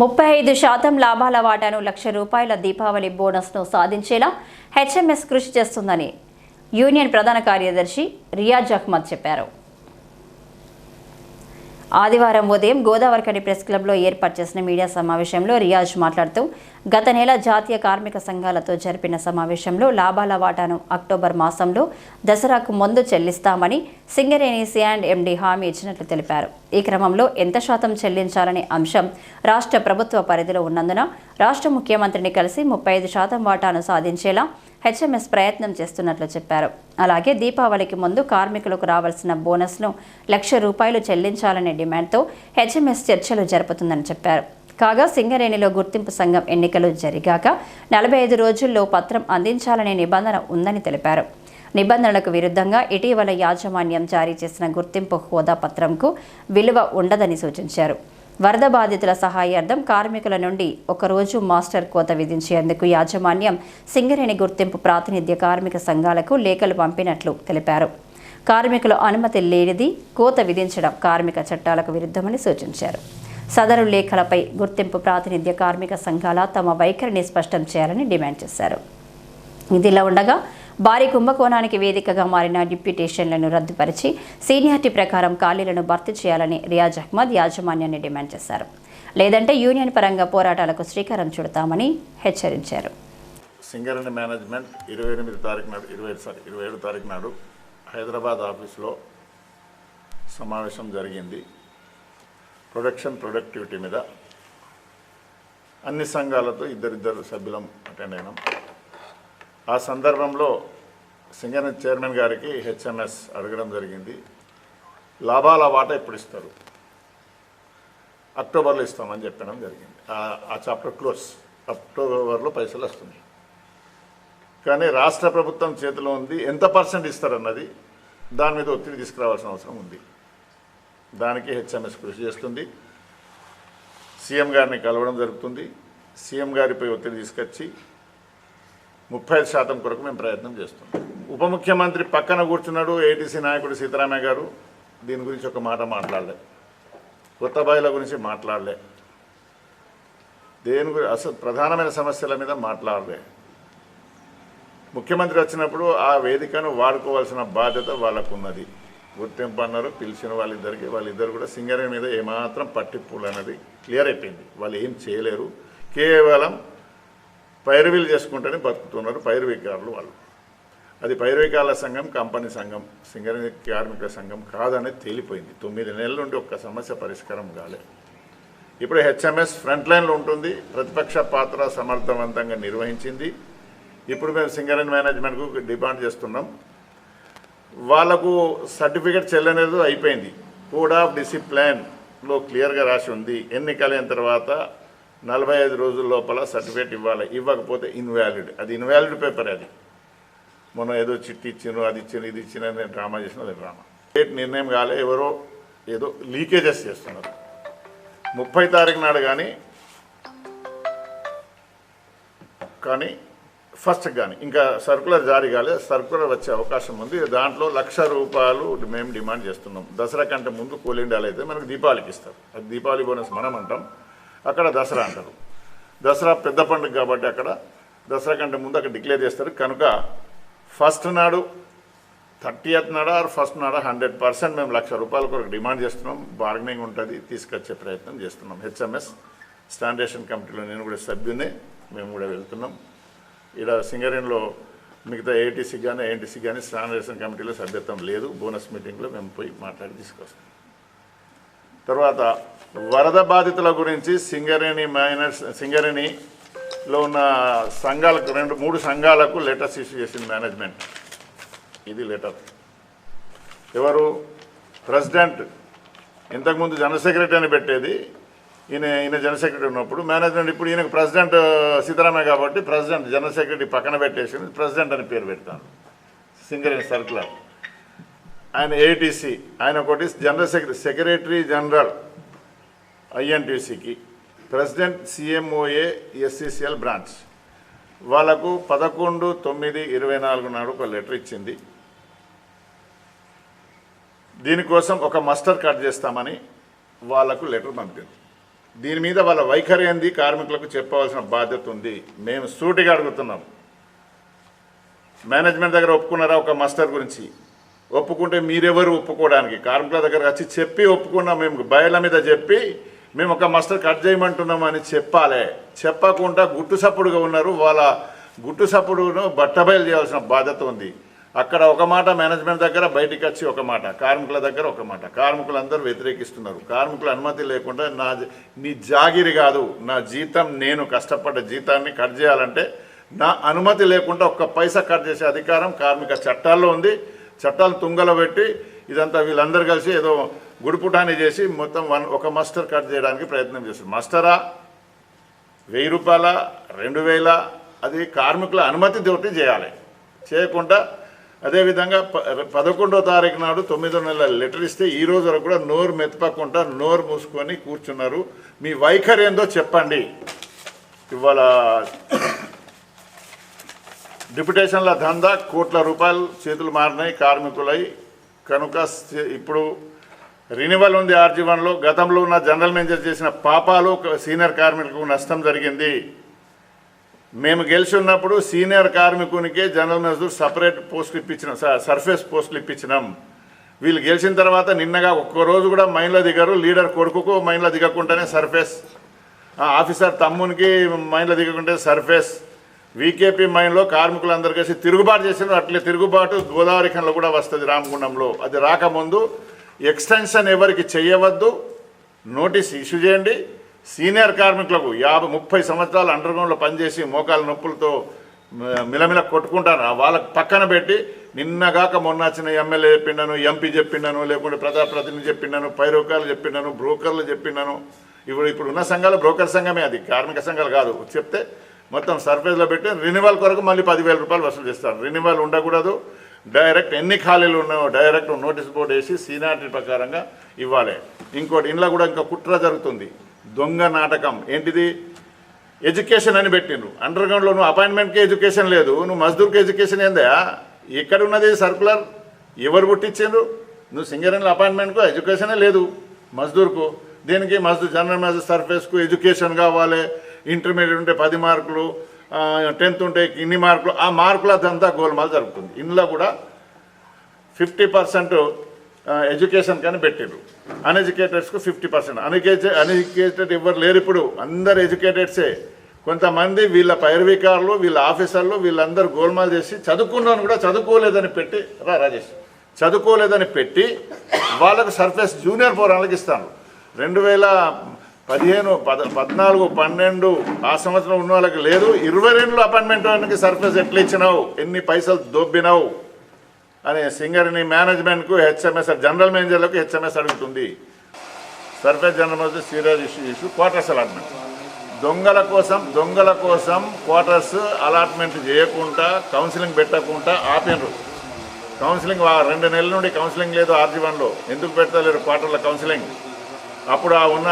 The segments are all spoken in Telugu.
ముప్పై ఐదు శాతం లాభాల వాటాను లక్ష రూపాయల దీపావళి బోనస్ను సాధించేలా హెచ్ఎంఎస్ కృషి చేస్తుందని యూనియన్ ప్రధాన కార్యదర్శి రియాజ్ అహ్మద్ చెప్పారు. ఆదివారం ఉదయం గోదావరికని ప్రెస్ క్లబ్లో ఏర్పాటు చేసిన మీడియా సమావేశంలో రియాజ్ మాట్లాడుతూ గత నెల జాతీయ కార్మిక సంఘాలతో జరిపిన సమావేశంలో లాభాల వాటాను అక్టోబర్ మాసంలో దసరాకు ముందు చెల్లిస్తామని సింగరేణి సియాండ్ ఎండీ హామీ ఇచ్చినట్లు తెలిపారు. ఈ క్రమంలో ఎంత శాతం చెల్లించాలనే అంశం రాష్ట్ర ప్రభుత్వ పరిధిలో ఉన్నందున రాష్ట్ర ముఖ్యమంత్రిని కలిసి ముప్పై ఐదు శాతం వాటాను సాధించేలా హెచ్ఎంఎస్ ప్రయత్నం చేస్తున్నట్లు చెప్పారు. అలాగే దీపావళికి ముందు కార్మికులకు రావాల్సిన బోనస్ను లక్ష రూపాయలు చెల్లించాలనే డిమాండ్తో హెచ్ఎంఎస్ చర్చలు జరుపుతుందని చెప్పారు. కాగా సింగరేణిలో గుర్తింపు సంఘం ఎన్నికలు జరిగాక నలభై ఐదు రోజుల్లో పత్రం అందించాలనే నిబంధన ఉందని తెలిపారు. నిబంధనలకు విరుద్ధంగా ఇటీవల యాజమాన్యం జారీ చేసిన గుర్తింపు హోదా పత్రంకు విలువ ఉండదని సూచించారు. వరద బాధితుల సహాయార్థం కార్మికుల నుండి ఒకరోజు మాస్టర్ కోత విధించేందుకు యాజమాన్యం సింగరేణి గుర్తింపు ప్రాతినిధ్య కార్మిక సంఘాలకు లేఖలు పంపినట్లు తెలిపారు. కార్మికుల అనుమతి లేనిది కోత విధించడం కార్మిక చట్టాలకు విరుద్ధమని సూచించారు. సదరు లేఖలపై గుర్తింపు ప్రాతినిధ్య కార్మిక సంఘాల తమ వైఖరిని స్పష్టం చేయాలని డిమాండ్ చేశారు. ఇదిలా ఉండగా భారీ కుంభకోణానికి వేదికగా మారిన డిప్యూటేషన్లను రద్దుపరిచి సీనియారిటీ ప్రకారం ఖాళీలను భర్తీ చేయాలని రియాజ్ అహ్మద్ యాజమాన్యాన్ని డిమాండ్ చేశారు. లేదంటే యూనియన్ పరంగా పోరాటాలకు శ్రీకారం చుడతామని హెచ్చరించారు. సింగరణి మేనేజ్మెంట్ ఇరవై ఎనిమిది తారీఖు నాడు ఇరవై సారీ ఇరవై ఏడు తారీఖు నాడు హైదరాబాద్ ఆఫీస్లో సమావేశం జరిగింది. ప్రొడక్షన్ ప్రొడక్టివిటీ మీద అన్ని సంఘాలతో ఇద్దరిద్దరు సభ్యులం అటెండ్ అయినాం. ఆ సందర్భంలో సింగన చైర్మన్ గారికి హెచ్ఎంఎస్ అడగడం జరిగింది. లాభాల వాటా ఎప్పుడు ఇస్తారు? అక్టోబర్లో ఇస్తామని చెప్పడం జరిగింది. ఆ- ఆ చాప్టర్ క్లోజ్. అక్టోబర్లో పైసలు వస్తున్నాయి. కానీ రాష్ట్ర ప్రభుత్వం చేతిలో ఉంది. ఎంత పర్సెంట్ ఇస్తారన్నది దాని మీద ఒత్తిడి తీసుకురావాల్సిన అవసరం ఉంది. దానికి హెచ్ఎంఎస్ కృషి చేస్తుంది. సీఎం గారిని కలవడం జరుగుతుంది. సీఎం గారిపై ఒత్తిడి తీసుకొచ్చి ముప్పై శాతం కొరకు మేము ప్రయత్నం చేస్తున్నాం. ఉప ముఖ్యమంత్రి పక్కన కూర్చున్నాడు ఏటీసీ నాయకుడు సీతారామయ్య గారు. దీని గురించి ఒక మాట మాట్లాడలే. కొత్త బాయిల గురించి మాట్లాడలే. దేని గురి అసలు ప్రధానమైన సమస్యల మీద మాట్లాడలే. ముఖ్యమంత్రి వచ్చినప్పుడు ఆ వేదికను వాడుకోవాల్సిన బాధ్యత వాళ్ళకు ఉన్నది గుర్తింపు అన్నారు పిలిచిన వాళ్ళిద్దరికి. వాళ్ళిద్దరు కూడా సింగరేణి మీద ఏమాత్రం పట్టిప్పులు అనేది క్లియర్ అయిపోయింది. వాళ్ళు ఏం చేయలేరు. కేవలం పైరువీలు చేసుకుంటేనే బతుకుతున్నారు పైరువికారులు వాళ్ళు. అది పైరువికాల సంఘం కంపెనీ సంఘం సింగరేణి కార్మికుల సంఘం కాదనేది తేలిపోయింది. తొమ్మిది నెలల నుండి ఒక్క సమస్య పరిష్కారం కాలేదు ఇప్పుడు హెచ్ఎంఎస్ ఫ్రంట్ లైన్లో ఉంటుంది. ప్రతిపక్ష పాత్ర సమర్థవంతంగా నిర్వహించింది. ఇప్పుడు మేము సింగరేణి మేనేజ్మెంట్కు డిమాండ్ చేస్తున్నాం. వాళ్ళకు సర్టిఫికేట్ చెల్లనేది అయిపోయింది. కోడ్ ఆఫ్ డిసిప్లైన్లో క్లియర్గా రాసి ఉంది. ఎన్నికలైన తర్వాత నలభై ఐదు రోజుల లోపల సర్టిఫికేట్ ఇవ్వాలి. ఇవ్వకపోతే ఇన్వాలిడ్. అది ఇన్వాలిడ్ పేపర్ అది. మనం ఏదో చిట్టి ఇచ్చిన అది ఇచ్చిన ఇది ఇచ్చిన నేను డ్రామా చేసిన అది డ్రామా. డేట్ నిర్ణయం కాలే ఎవరో ఏదో లీకేజెస్ చేస్తున్నారు. ముప్పై తారీఖు నాడు కానీ కానీ ఫస్ట్ కానీ ఇంకా సర్కులర్ జారీ కాలేదు సర్కులర్ వచ్చే అవకాశం ఉంది. దాంట్లో లక్ష రూపాయలు మేము డిమాండ్ చేస్తున్నాం. దసరా కంటే ముందు కోలిండాలు అయితే మనకు దీపావళికి ఇస్తారు. అది దీపావళి బోనస్ మనం అంటాం. అక్కడ దసరా అంటారు. దసరా పెద్ద పండుగ కాబట్టి అక్కడ దసరా కంటే ముందు అక్కడ డిక్లేర్ చేస్తారు. కనుక ఫస్ట్ నాడు థర్టీయత్ నాడు ఆర్ ఫస్ట్ నాడు హండ్రెడ్ పర్సెంట్ మేము లక్ష రూపాయల కొరకు డిమాండ్ చేస్తున్నాం. బార్గెనింగ్ ఉంటుంది. తీసుకొచ్చే ప్రయత్నం చేస్తున్నాం. హెచ్ఎంఎస్ స్టాండేషన్ కమిటీలో నేను కూడా సభ్యునే. మేము కూడా వెళ్తున్నాం. ఇక్కడ సింగరేణిలో మిగతా ఏటీసీ కానీ ఏఎన్టీసీ కానీ శానిటేషన్ కమిటీలో సభ్యత్వం లేదు. బోనస్ మీటింగ్లో మేము పోయి మాట్లాడి తీసుకొస్తాం. తర్వాత వరద బాధితుల గురించి సింగరేణి మైనర్స్ సింగరేణిలో ఉన్న సంఘాలకు రెండు మూడు సంఘాలకు లెటర్స్ ఇష్యూ చేసింది మేనేజ్మెంట్. ఇది లెటర్. ఎవరు? ప్రెసిడెంట్. ఇంతకుముందు జనరల్ సెక్రటరీ అని పెట్టేది ఈయన ఈయన జనరల్ సెక్రటరీ ఉన్నప్పుడు మేనేజ్మెంట్ ఇప్పుడు ఈయనకు ప్రెసిడెంట్ uh, సీతారామయ్య కాబట్టి ప్రెసిడెంట్ జనరల్ సెక్రటరీ పక్కన పెట్టేసి ప్రెసిడెంట్ అని పేరు పెడతాను. సింగరేణి సర్కులర్ ఆయన ఏటీసీ ఆయన ఒకటి జనరల్ సెక్రటరీ సెక్రటరీ జనరల్ ఐఎన్టీసీకి ప్రెసిడెంట్ సిఎంఓఏ ఎస్సీసీఎల్ బ్రాంచ్ వాళ్ళకు పదకొండు తొమ్మిది ఇరవై నాలుగు నాడు ఒక లెటర్ ఇచ్చింది. దీనికోసం ఒక మస్టర్ కట్ చేస్తామని వాళ్ళకు లెటర్ పంపింది. దీని మీద వాళ్ళ వైఖరి ఏంది కార్మికులకు చెప్పవలసిన బాధ్యత ఉంది. మేము సూటిగా అడుగుతున్నాం. మేనేజ్మెంట్ దగ్గర ఒప్పుకున్నారా ఒక మాస్టర్ గురించి? ఒప్పుకుంటే మీరెవరు ఒప్పుకోవడానికి? కార్మికుల దగ్గర వచ్చి చెప్పి ఒప్పుకున్నాం మేము. బయల మీద చెప్పి మేము ఒక మాస్టర్ కట్ చేయమంటున్నాం అని చెప్పాలి. చెప్పకుండా గుట్టు సప్పుడుగా ఉన్నారు. వాళ్ళ గుట్టు సప్పుడును బట్టబయలు చేయాల్సిన బాధ్యత ఉంది. అక్కడ ఒక మాట మేనేజ్మెంట్ దగ్గర బయటికి వచ్చి ఒక మాట కార్మికుల దగ్గర ఒక మాట. కార్మికులందరూ వ్యతిరేకిస్తున్నారు. కార్మికుల అనుమతి లేకుండా నా నీ జాగిరి కాదు నా జీతం నేను కష్టపడ్డ జీతాన్ని కట్ చేయాలంటే నా అనుమతి లేకుండా ఒక్క పైసా కట్ చేసే అధికారం కార్మిక చట్టాల్లో ఉంది. చట్టాలు తుంగలో పెట్టి ఇదంతా వీళ్ళందరూ కలిసి ఏదో గుడిపుటాన్ని చేసి మొత్తం వన్ ఒక మస్టర్ కట్ చేయడానికి ప్రయత్నం చేస్తారు మస్టరా? వెయ్యి రూపాయల? రెండు వేల? అది కార్మికుల అనుమతి తోటి చేయాలి. చేయకుండా అదేవిధంగా ప పదకొండో తారీఖు నాడు తొమ్మిదో నెలల లెటర్ ఇస్తే ఈ రోజు వరకు కూడా నోరు మెత్తపకుండా నోరు మూసుకొని కూర్చున్నారు. మీ వైఖరి ఏందో చెప్పండి. ఇవాళ డిప్యుటేషన్ల దందా కోట్ల రూపాయలు చేతులు మారినాయి కార్మికులై. కనుక ఇప్పుడు రినివల్ ఉంది ఆర్జీవన్లో గతంలో ఉన్న జనరల్ మేనేజర్ చేసిన పాపాలు సీనియర్ కార్మికులకు నష్టం జరిగింది. మేము గెలిచి ఉన్నప్పుడు సీనియర్ కార్మికునికే జనరల్ మేనేజర్ సపరేట్ పోస్టులు ఇప్పించినాం. సార్ సర్ఫేస్ పోస్టులు ఇప్పించినాం. వీళ్ళు గెలిచిన తర్వాత నిన్నగా ఒక్క రోజు కూడా మైన్లో దిగారు. లీడర్ కొడుకుకు మైన్లో దిగకుండానే సర్ఫేస్. ఆ ఆఫీసర్ తమ్మునికి మైన్లో దిగకుంటే సర్ఫేస్. వీకేపీ మైన్లో కార్మికులందరూ కలిసి తిరుగుబాటు చేసిన అట్లే తిరుగుబాటు గోదావరి ఖండ్లో కూడా వస్తుంది రామగుండంలో. అది రాకముందు ఎక్స్టెన్షన్ ఎవరికి చేయవద్దు నోటీస్ ఇష్యూ చేయండి. సీనియర్ కార్మికులకు యాభై ముప్పై సంవత్సరాలు అండర్గ్రౌండ్లో పనిచేసి మోకాల నొప్పులతో మిలమిల కొట్టుకుంటాను. వాళ్ళకి పక్కన పెట్టి నిన్నగాక మొన్న వచ్చిన ఎమ్మెల్యే చెప్పిండను ఎంపీ చెప్పిండను లేకుంటే ప్రజాప్రతినిధి చెప్పిండను పైరోకాలు చెప్పిండను బ్రోకర్లు చెప్పిండను. ఇప్పుడు ఇప్పుడు ఉన్న సంఘాలు బ్రోకర్ సంఘమే అది కార్మిక సంఘాలు కాదు. చెప్తే మొత్తం సర్ఫేస్లో పెట్టి రినివల్ కొరకు మళ్ళీ పదివేల రూపాయలు వసూలు చేస్తారు. రినివల్ ఉండకూడదు. డైరెక్ట్ ఎన్ని ఖాళీలు ఉన్నాయో డైరెక్ట్ నోటీస్ బోర్డు వేసి సీనియారిటీ ప్రకారంగా ఇవ్వాలి. ఇంకోటి ఇంట్లో కూడా ఇంకా కుట్ర జరుగుతుంది. దొంగ నాటకం. ఏంటిది? ఎడ్యుకేషన్ అని పెట్టిండ్రు. అండర్ గ్రౌండ్లో నువ్వు అపాయింట్మెంట్కి ఎడ్యుకేషన్ లేదు. నువ్వు మజ్దూర్కి ఎడ్యుకేషన్ ఏందా? ఎక్కడ ఉన్నది సర్కులర్ ఎవరు పుట్టించిండ్రు? నువ్వు సింగరేణిలో అపాయింట్మెంట్కు ఎడ్యుకేషనే లేదు మజ్దూర్కు. దీనికి మజ్దూర్ జనరల్ మజ్దూర్ సర్ఫేస్కు ఎడ్యుకేషన్ కావాలి. ఇంటర్మీడియట్ ఉంటే పది మార్కులు టెన్త్ ఉంటే ఇన్ని మార్కులు. ఆ మార్కులదంతా గోల్మాల్ జరుగుతుంది. ఇందులో కూడా ఫిఫ్టీ పర్సెంట్ ఎడ్యుకేషన్ కానీ పెట్టిండ్రు. అన్ఎడ్యుకేటెడ్స్కు ఫిఫ్టీ పర్సెంట్. అన్ఎడ్యుకేటెడ్ అన్ఎడ్యుకేటెడ్ ఎవరు లేరు ఇప్పుడు. అందరు ఎడ్యుకేటెడ్సే. కొంతమంది వీళ్ళ పైరవికారులు వీళ్ళ ఆఫీసర్లు వీళ్ళందరూ గోల్మాల్ చేసి చదువుకున్నాను కూడా చదువుకోలేదని పెట్టి రా రాజేష్ చదువుకోలేదని పెట్టి వాళ్ళకు సర్ఫేస్ జూనియర్ ఫోరాలకు ఇస్తాను రెండు వేల పదిహేను పద పద్నాలుగు పన్నెండు ఆ సంవత్సరం ఉన్న వాళ్ళకి లేదు. ఇరవై రెండులో అపాయింట్మెంట్ వాళ్ళకి సర్ఫేస్ ఎట్లా ఇచ్చినావు? ఎన్ని పైసలు దొబ్బినావు? అని సింగర్ని మేనేజ్మెంట్కు హెచ్ఎంఎస్ జనరల్ మేనేజర్లకు హెచ్ఎంఎస్ అడుగుతుంది. Surface general manager serious issue issue quarters allotment. దొంగల కోసం దొంగల కోసం క్వార్టర్స్ అలాట్మెంట్ చేయకుండా కౌన్సిలింగ్ పెట్టకుండా ఆపినరు. కౌన్సిలింగ్ రెండు నెలల నుండి కౌన్సిలింగ్ లేదు ఆర్జీవన్లో. ఎందుకు పెడతలేరు క్వార్టర్ల కౌన్సిలింగ్? అప్పుడు ఆ ఉన్న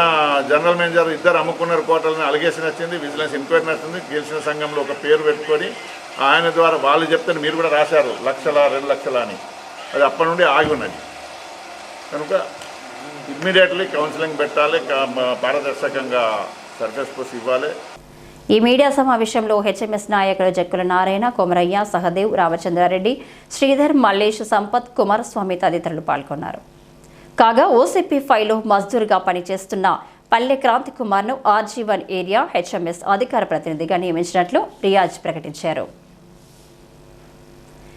జనరల్ మేనేజర్ ఇద్దరు అమ్ముకున్నారు కోటలని అలిగేషన్ వచ్చింది విజిలెన్స్ ఎంక్వైరీ నచ్చింది గెలిచిన సంఘంలో ఒక పేరు పెట్టుకొని ఆయన ద్వారా వాళ్ళు చెప్తే మీరు కూడా రాశారు లక్షల రెండు లక్షల అని. అది అప్పటి నుండి ఆగి ఉన్నది. కనుక ఇమ్మీడియట్లీ కౌన్సిలింగ్ పెట్టాలి పారదర్శకంగా సర్ఫేస్ పోస్ట్ ఇవ్వాలి. ఈ మీడియా సమావేశంలో హెచ్ఎంఎస్ నాయకులు జక్కుల నారాయణ కొమరయ్య సహదేవ్ రామచంద్రారెడ్డి శ్రీధర్ మల్లేష్ సంపత్ కుమారస్వామి తదితరులు పాల్గొన్నారు. కాగా ఓసీపీ ఫైలో మజ్దూర్గా పనిచేస్తున్న పల్లె క్రాంతి కుమార్ను ఆర్జీవన్ ఏరియా హెచ్ఎంఎస్ అధికార ప్రతినిధిగా నియమించినట్లు రియాజ్ ప్రకటించారు.